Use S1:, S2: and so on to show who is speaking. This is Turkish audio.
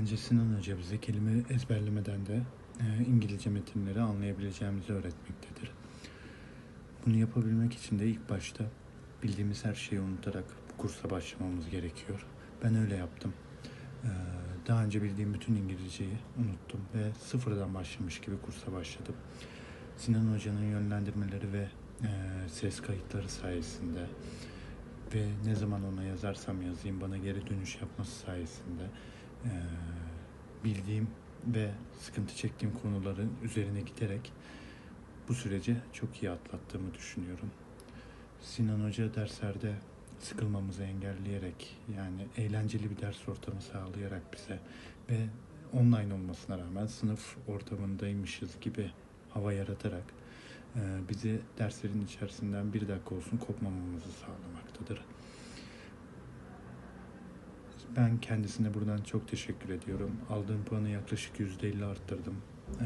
S1: Bence Sinan Hoca bize kelime ezberlemeden de e, İngilizce metinleri anlayabileceğimizi öğretmektedir. Bunu yapabilmek için de ilk başta bildiğimiz her şeyi unutarak bu kursa başlamamız gerekiyor. Ben öyle yaptım. E, daha önce bildiğim bütün İngilizceyi unuttum ve sıfırdan başlamış gibi kursa başladım. Sinan Hoca'nın yönlendirmeleri ve e, ses kayıtları sayesinde ve ne zaman ona yazarsam yazayım bana geri dönüş yapması sayesinde bildiğim ve sıkıntı çektiğim konuların üzerine giderek bu süreci çok iyi atlattığımı düşünüyorum. Sinan Hoca derslerde sıkılmamızı engelleyerek yani eğlenceli bir ders ortamı sağlayarak bize ve online olmasına rağmen sınıf ortamındaymışız gibi hava yaratarak e, bizi derslerin içerisinden bir dakika olsun kopmamamızı sağlamaktadır. Ben kendisine buradan çok teşekkür ediyorum. Aldığım puanı yaklaşık %50 arttırdım.